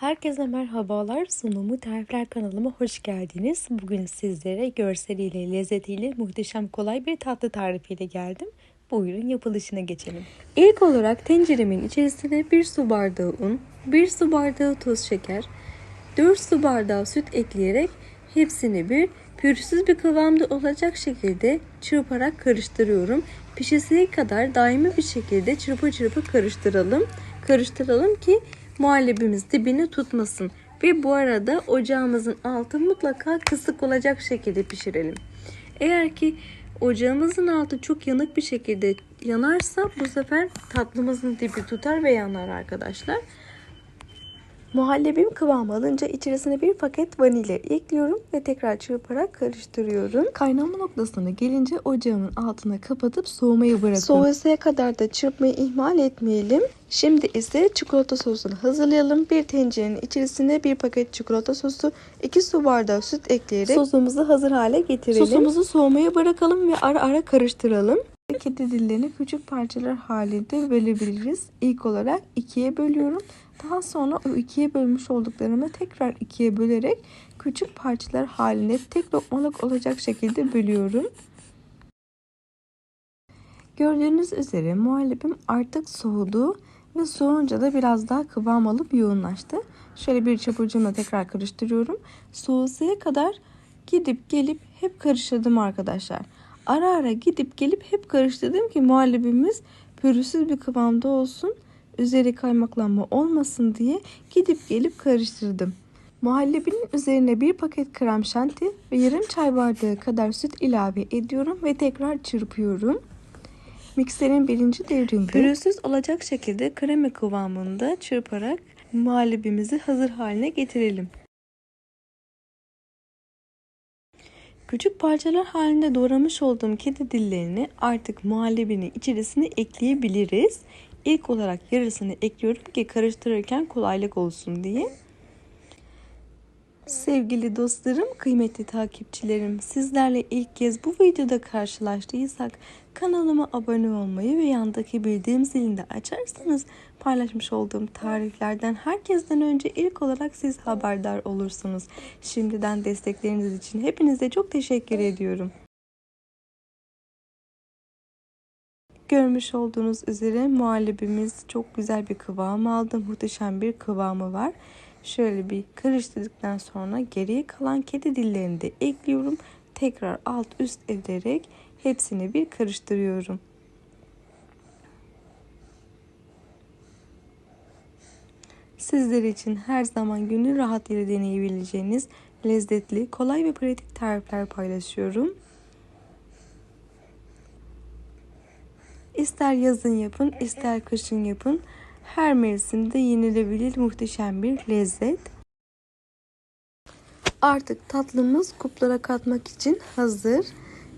Herkese merhabalar. Sunumu Tarifler kanalıma hoş geldiniz. Bugün sizlere görseliyle, lezzetiyle muhteşem kolay bir tatlı tarifiyle geldim. Buyurun yapılışına geçelim. İlk olarak tenceremin içerisine 1 su bardağı un, 1 su bardağı toz şeker, 4 su bardağı süt ekleyerek hepsini bir pürüzsüz bir kıvamda olacak şekilde çırparak karıştırıyorum. Pişesiye kadar daimi bir şekilde çırpı çırpı karıştıralım. Karıştıralım ki muhallebimiz dibini tutmasın. Ve bu arada ocağımızın altı mutlaka kısık olacak şekilde pişirelim. Eğer ki ocağımızın altı çok yanık bir şekilde yanarsa bu sefer tatlımızın dibi tutar ve yanar arkadaşlar. Muhallebim kıvam alınca içerisine bir paket vanilya ekliyorum ve tekrar çırparak karıştırıyorum. Kaynama noktasına gelince ocağımın altına kapatıp soğumaya bırakıyorum. Soğuyasıya kadar da çırpmayı ihmal etmeyelim. Şimdi ise çikolata sosunu hazırlayalım. Bir tencerenin içerisine bir paket çikolata sosu, 2 su bardağı süt ekleyerek sosumuzu hazır hale getirelim. Sosumuzu soğumaya bırakalım ve ara ara karıştıralım. Kedi dillerini küçük parçalar halinde bölebiliriz. İlk olarak ikiye bölüyorum. Daha sonra o ikiye bölmüş olduklarımı tekrar ikiye bölerek küçük parçalar halinde tek lokmalık olacak şekilde bölüyorum. Gördüğünüz üzere muhallebim artık soğudu ve soğunca da biraz daha kıvam alıp yoğunlaştı. Şöyle bir çabucamla tekrar karıştırıyorum. Soğusaya kadar gidip gelip hep karıştırdım arkadaşlar. Ara ara gidip gelip hep karıştırdım ki muhallebimiz pürüzsüz bir kıvamda olsun. Üzeri kaymaklanma olmasın diye gidip gelip karıştırdım. Muhallebinin üzerine bir paket krem şanti ve yarım çay bardağı kadar süt ilave ediyorum ve tekrar çırpıyorum. Mikserin birinci devrinde pürüzsüz olacak şekilde krema kıvamında çırparak muhallebimizi hazır haline getirelim. Küçük parçalar halinde doğramış olduğum kedi dillerini artık muhallebinin içerisine ekleyebiliriz. İlk olarak yarısını ekliyorum ki karıştırırken kolaylık olsun diye. Sevgili dostlarım, kıymetli takipçilerim, sizlerle ilk kez bu videoda karşılaştıysak kanalıma abone olmayı ve yandaki bildirim zilini de açarsanız paylaşmış olduğum tariflerden herkesten önce ilk olarak siz haberdar olursunuz. Şimdiden destekleriniz için hepinize çok teşekkür ediyorum. Görmüş olduğunuz üzere muhallebimiz çok güzel bir kıvam aldı. Muhteşem bir kıvamı var. Şöyle bir karıştırdıktan sonra geriye kalan kedi dillerini de ekliyorum. Tekrar alt üst ederek hepsini bir karıştırıyorum. Sizler için her zaman günü rahat yere deneyebileceğiniz lezzetli, kolay ve pratik tarifler paylaşıyorum. İster yazın yapın, ister kışın yapın. Her mevsimde yenilebilir muhteşem bir lezzet. Artık tatlımız kuplara katmak için hazır.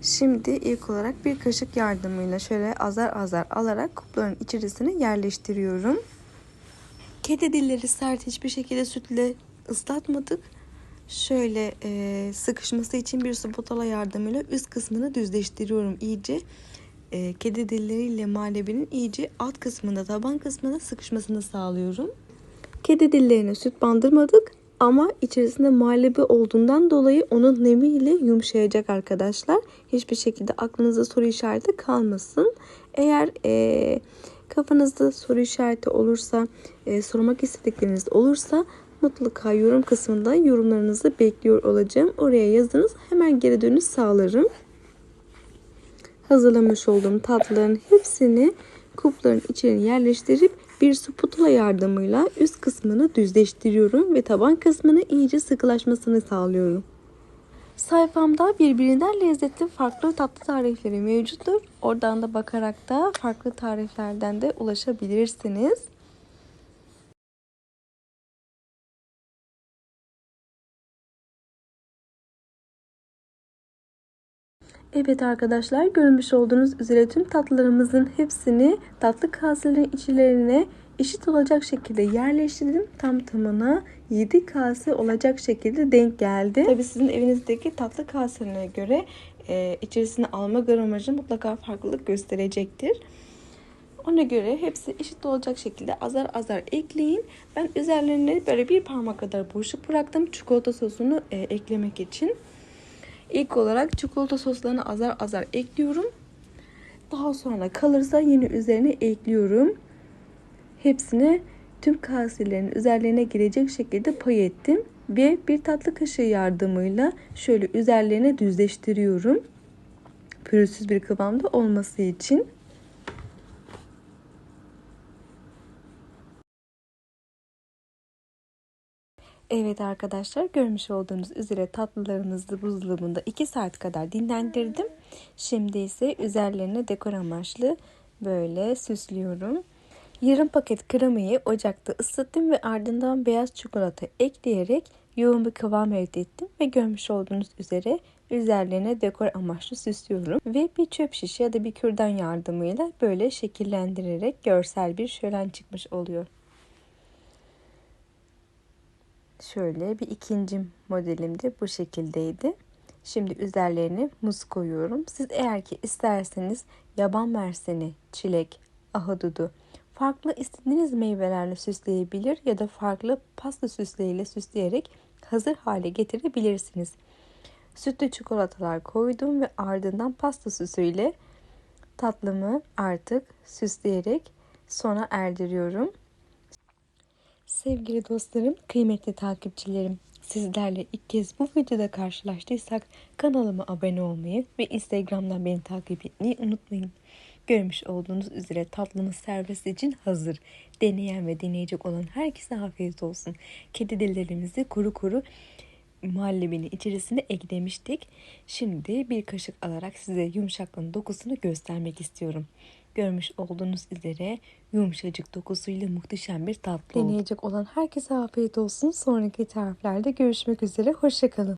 Şimdi ilk olarak bir kaşık yardımıyla şöyle azar azar alarak kupların içerisine yerleştiriyorum. Kedi dilleri sert hiçbir şekilde sütle ıslatmadık. Şöyle e, sıkışması için bir spatula yardımıyla üst kısmını düzleştiriyorum iyice e, kedi dilleriyle muhallebinin iyice alt kısmında taban kısmında sıkışmasını sağlıyorum. Kedi dillerini süt bandırmadık ama içerisinde muhallebi olduğundan dolayı onun nemiyle yumuşayacak arkadaşlar. Hiçbir şekilde aklınızda soru işareti kalmasın. Eğer e, kafanızda soru işareti olursa, e, sormak istedikleriniz olursa mutlaka yorum kısmında yorumlarınızı bekliyor olacağım. Oraya yazınız hemen geri dönüş sağlarım hazırlamış olduğum tatlıların hepsini kupların içine yerleştirip bir spatula yardımıyla üst kısmını düzleştiriyorum ve taban kısmını iyice sıkılaşmasını sağlıyorum. Sayfamda birbirinden lezzetli farklı tatlı tarifleri mevcuttur. Oradan da bakarak da farklı tariflerden de ulaşabilirsiniz. Evet arkadaşlar görmüş olduğunuz üzere tüm tatlılarımızın hepsini tatlı kaselerin içlerine eşit olacak şekilde yerleştirdim. Tam tamına 7 kase olacak şekilde denk geldi. Tabi sizin evinizdeki tatlı kaselerine göre e, içerisine alma gramajı mutlaka farklılık gösterecektir. Ona göre hepsi eşit olacak şekilde azar azar ekleyin. Ben üzerlerine böyle bir parmak kadar boşluk bıraktım çikolata sosunu e, eklemek için. İlk olarak çikolata soslarını azar azar ekliyorum. Daha sonra kalırsa yine üzerine ekliyorum. Hepsini tüm kaselerin üzerlerine girecek şekilde pay ettim. Ve bir tatlı kaşığı yardımıyla şöyle üzerlerine düzleştiriyorum. Pürüzsüz bir kıvamda olması için. Evet arkadaşlar görmüş olduğunuz üzere tatlılarımızı buzdolabında 2 saat kadar dinlendirdim. Şimdi ise üzerlerine dekor amaçlı böyle süslüyorum. Yarım paket kremayı ocakta ısıttım ve ardından beyaz çikolata ekleyerek yoğun bir kıvam elde ettim. Ve görmüş olduğunuz üzere üzerlerine dekor amaçlı süslüyorum. Ve bir çöp şişe ya da bir kürdan yardımıyla böyle şekillendirerek görsel bir şölen çıkmış oluyor. Şöyle bir ikinci modelim de bu şekildeydi. Şimdi üzerlerine muz koyuyorum. Siz eğer ki isterseniz yaban merseni, çilek, ahududu, farklı istediğiniz meyvelerle süsleyebilir ya da farklı pasta süsleriyle süsleyerek hazır hale getirebilirsiniz. Sütlü çikolatalar koydum ve ardından pasta süsüyle tatlımı artık süsleyerek sona erdiriyorum. Sevgili dostlarım, kıymetli takipçilerim, sizlerle ilk kez bu videoda karşılaştıysak kanalıma abone olmayı ve Instagram'dan beni takip etmeyi unutmayın. Görmüş olduğunuz üzere tatlımız servis için hazır. Deneyen ve deneyecek olan herkese afiyet olsun. Kedi dillerimizi kuru kuru muhallebinin içerisine eklemiştik. Şimdi bir kaşık alarak size yumuşaklığın dokusunu göstermek istiyorum. Görmüş olduğunuz üzere yumuşacık dokusuyla muhteşem bir tatlı oldu. Deneyecek olan herkese afiyet olsun. Sonraki tariflerde görüşmek üzere. Hoşçakalın.